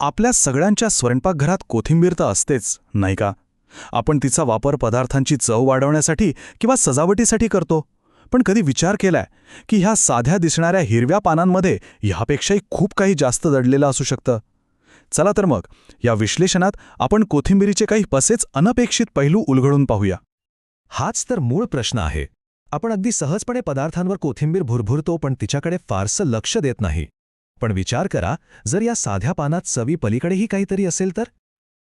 आपल्या सगळ्यांच्या स्वयंपाकघरात कोथिंबीर तर असतेच नाही का? आपण तिचा वापर पदार्थांची चव वाढवण्यासाठी किंवा सजावटीसाठी करतो. पण कधी विचार केलाय की ह्या साध्या दिसणाऱ्या हिरव्या पानांमध्ये ह्यापेक्षाही खूप काही जास्त दडलेलं असू शकतं? चला तर मग या विश्लेषणात आपण कोथिंबिरीचे काही पसेच अनपेक्षित पैलू उलगडून पाहूया. हाच तर मूळ प्रश्न आहे. आपण अगदी सहजपणे पदार्थांवर कोथिंबीर भुरभुरतो पण तिच्याकडे फारसं लक्ष देत नाही. पण विचार करा जर या साध्या पानात चवी पलीकडेही काहीतरी असेल तर?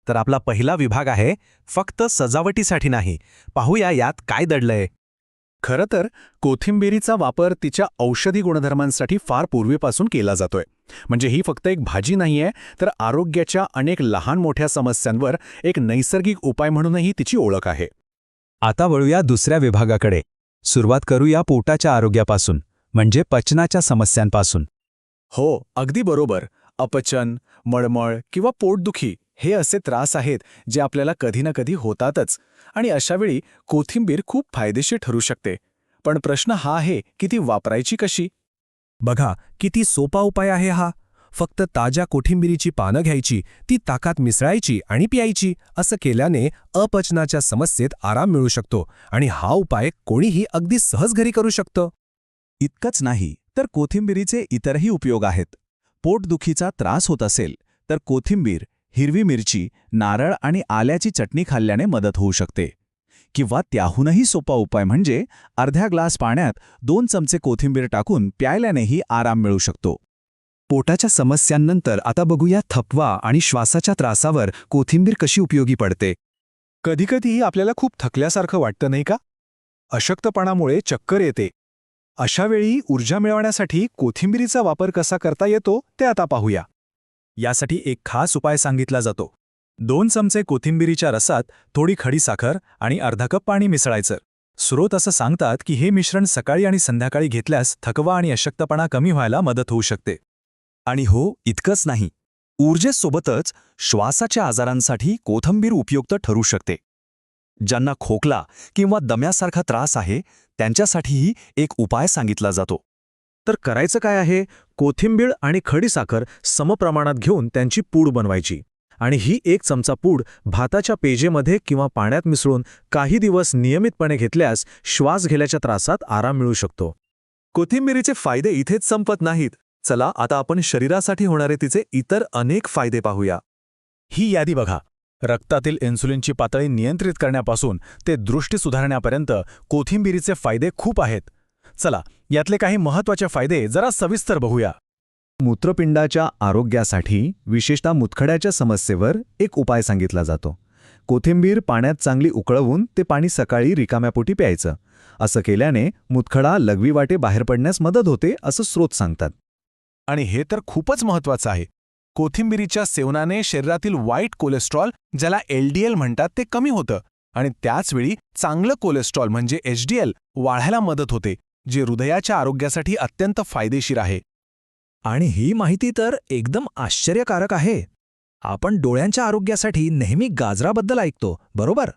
तर आपला पहिला विभाग आहे फक्त सजावटीसाठी नाही. पाहूया यात काय दडलंय. खरं तर कोथिंबिरीचा वापर तिच्या औषधी गुणधर्मांसाठी फार पूर्वीपासून केला जातोय. म्हणजे ही फक्त एक भाजी नाहीये तर आरोग्याच्या अनेक लहान मोठ्या समस्यांवर एक नैसर्गिक उपाय म्हणूनही तिची ओळख आहे. आता वळूया दुसऱ्या विभागाकडे. सुरुवात करूया पोटाच्या आरोग्यापासून म्हणजे पचनाच्या समस्यांपासून. हो अगदी बरोबर. अपचन मळमळ किंवा पोटदुखी हे असे त्रास आहेत जे आपल्याला कधी ना कधी होतातच आणि अशावेळी कोथिंबीर खूप फायदेशीर ठरू शकते. पण प्रश्न हा आहे की ती वापरायची कशी? बघा किती सोपा उपाय आहे हा. फक्त ताज्या कोथिंबिरीची पानं घ्यायची ती ताकात मिसळायची आणि प्यायची असं केल्याने अपचनाच्या समस्येत आराम मिळू शकतो आणि हा उपाय कोणीही अगदी सहज घरी करू शकतं. इतकंच नाही. तर कोथिंबिरीचे इतरही उपयोग आहेत. पोटदुखीचा त्रास होत असेल तर कोथिंबीर हिरवी मिरची नारळ आणि आल्याची चटणी खाल्ल्याने मदत होऊ शकते. किंवा त्याहूनही सोपा उपाय म्हणजे अर्ध्या ग्लास पाण्यात दोन चमचे कोथिंबीर टाकून प्यायल्यानेही आराम मिळू शकतो. पोटाच्या समस्यांनंतर आता बघूया थपवा आणि श्वासाच्या त्रासावर कोथिंबीर कशी उपयोगी पडते. कधीकधी आपल्याला खूप थकल्यासारखं वाटतं नाही का? अशक्तपणामुळे चक्कर येते. अशावेळी ऊर्जा मिळवण्यासाठी कोथिंबिरीचा वापर कसा करता येतो ते आता पाहूया. यासाठी एक खास उपाय सांगितला जातो. दोन चमचे कोथिंबिरीच्या रसात थोडी खडी साखर आणि अर्धा कप पाणी मिसळायचं. स्रोत असं सांगतात की हे मिश्रण सकाळी आणि संध्याकाळी घेतल्यास थकवा आणि अशक्तपणा कमी व्हायला मदत होऊ शकते. आणि हो इतकंच नाही. ऊर्जेसोबतच श्वासाच्या आजारांसाठी कोथंबीर उपयुक्त ठरू शकते. ज्यांना खोकला किंवा दम्यासारखा त्रास आहे त्यांच्यासाठीही एक उपाय सांगितला जातो. तर करायचं काय आहे? कोथिंबीर आणि खडीसाखर समप्रमाणात घेऊन त्यांची पूड बनवायची. आणि ही एक चमचा पूड भाताच्या पेजेमध्ये किंवा पाण्यात मिसळून काही दिवस नियमितपणे घेतल्यास श्वास घेण्याच्या त्रासात आराम मिळू शकतो. कोथिंबिरीचे फायदे इथेच संपत नाहीत. चला आता आपण शरीरासाठी होणारे तिचे इतर अनेक फायदे पाहूया. ही यादी बघा. रक्तातील इन्सुलिनची पातळी नियंत्रित करण्यापासून ते दृष्टी सुधारण्यापर्यंत कोथिंबिरीचे फायदे खूप आहेत. चला यातले काही महत्त्वाचे फायदे जरा सविस्तर बघूया. मूत्रपिंडाच्या आरोग्यासाठी विशेषतः मुतखड्याच्या समस्येवर एक उपाय सांगितला जातो. कोथिंबीर पाण्यात चांगली उकळवून ते पाणी सकाळी रिकाम्यापोटी प्यायचं. असं केल्याने मुतखडा लघवी वाटे बाहेर पडण्यास मदत होते असं स्रोत सांगतात. आणि हे तर खूपच महत्वाचं आहे. कोथिंबिरीच्या सेवनाने शरीरातील वाईट कोलेस्ट्रॉल ज्याला एलडीएल म्हणतात ते कमी होतं. आणि त्याचवेळी चांगलं कोलेस्ट्रॉल म्हणजे एचडीएल वाढायला मदत होते जे हृदयाच्या आरोग्यासाठी अत्यंत फायदेशीर आहे. आणि ही माहिती तर एकदम आश्चर्यकारक आहे. आपण डोळ्यांच्या आरोग्यासाठी नेहमी गाजराबद्दल ऐकतो बरोबर?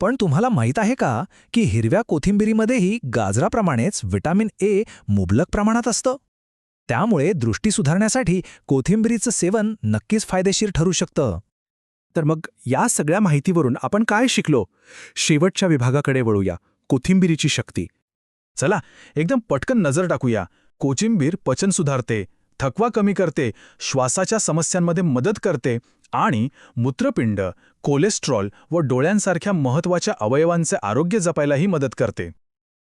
पण तुम्हाला माहीत आहे का की हिरव्या कोथिंबिरीमध्येही गाजराप्रमाणेच व्हिटॅमिन ए मुबलक प्रमाणात असतं? त्यामुळे दृष्टी सुधारण्यासाठी कोथिंबिरीचं सेवन नक्कीच फायदेशीर ठरू शकतं. तर मग या सगळ्या माहितीवरून आपण काय शिकलो? शेवटच्या विभागाकडे वळूया. कोथिंबिरीची शक्ती. चला एकदम पटकन नजर टाकूया. कोथिंबीर पचन सुधारते थकवा कमी करते श्वासाच्या समस्यांमध्ये मदत करते आणि मूत्रपिंड कोलेस्ट्रॉल व डोळ्यांसारख्या महत्त्वाच्या अवयवांचे आरोग्य जपायलाही मदत करते.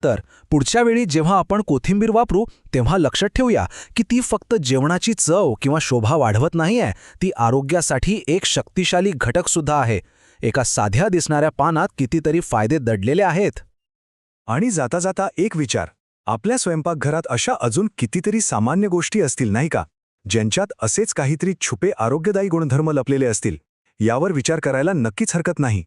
तर पुढच्या वेळी जेव्हा आपण कोथिंबीर वापरू तेव्हा लक्षात ठेवूया की ती फक्त जेवणाची चव किंवा शोभा वाढवत नाहीये. ती आरोग्यासाठी एक शक्तिशाली घटकसुद्धा आहे. एका साध्या दिसणाऱ्या पानात कितीतरी फायदे दडलेले आहेत. आणि जाता जाता एक विचार. आपल्या स्वयंपाकघरात अशा अजून कितीतरी सामान्य गोष्टी असतील नाही का? ज्यांच्यात असेच काहीतरी छुपे आरोग्यदायी गुणधर्म लपलेले असतील. यावर विचार करायला नक्कीच हरकत नाही.